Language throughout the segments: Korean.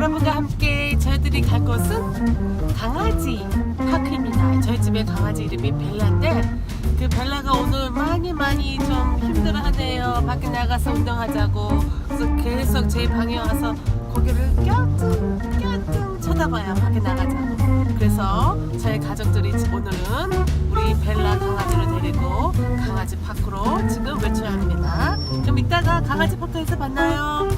여러분과 함께 저희들이 갈 곳은 강아지 파크입니다. 저희 집에 강아지 이름이 벨라인데 그 벨라가 오늘 많이 많이 좀 힘들어하네요. 밖에 나가서 운동하자고 그래서 계속 제 방에 와서 고개를 껴뚱 껴뚱 쳐다봐요. 밖에 나가자고. 그래서 저희 가족들이 오늘은 우리 벨라 강아지를 데리고 강아지 파크로 지금 외쳐야 합니다. 좀 이따가 강아지 파크에서 만나요.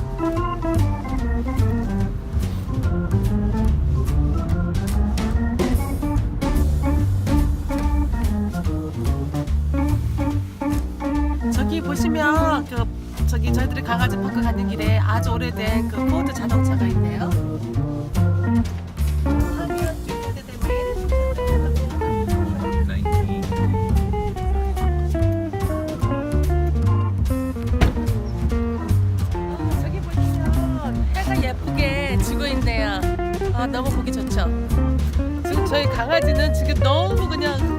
그 저기 저희들이 강아지 파크 가는 길에 아주 오래된 그 포드 자동차가 있네요. 아 너무 보기 좋죠. 지금 저희 강아지는 지금 너무 그냥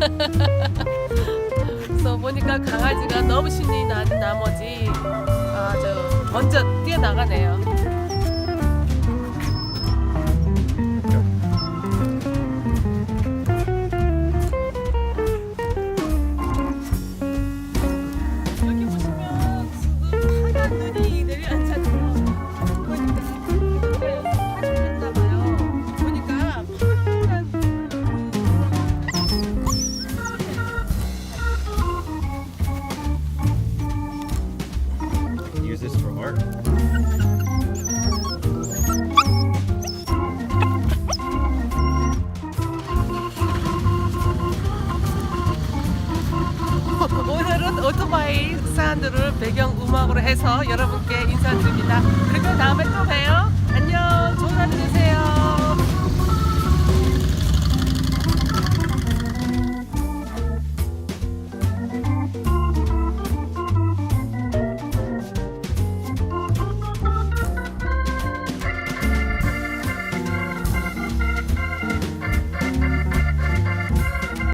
그래서 보니까 강아지가 너무 신이 난 나머지 아주 먼저 뛰어나가네요. Art. 오늘은 오토바이 사운드를 배경 음악으로 해서 여러분께 인사드립니다. 그리고 다음에 또 봬요. 안녕. 좋은 하루 되세요.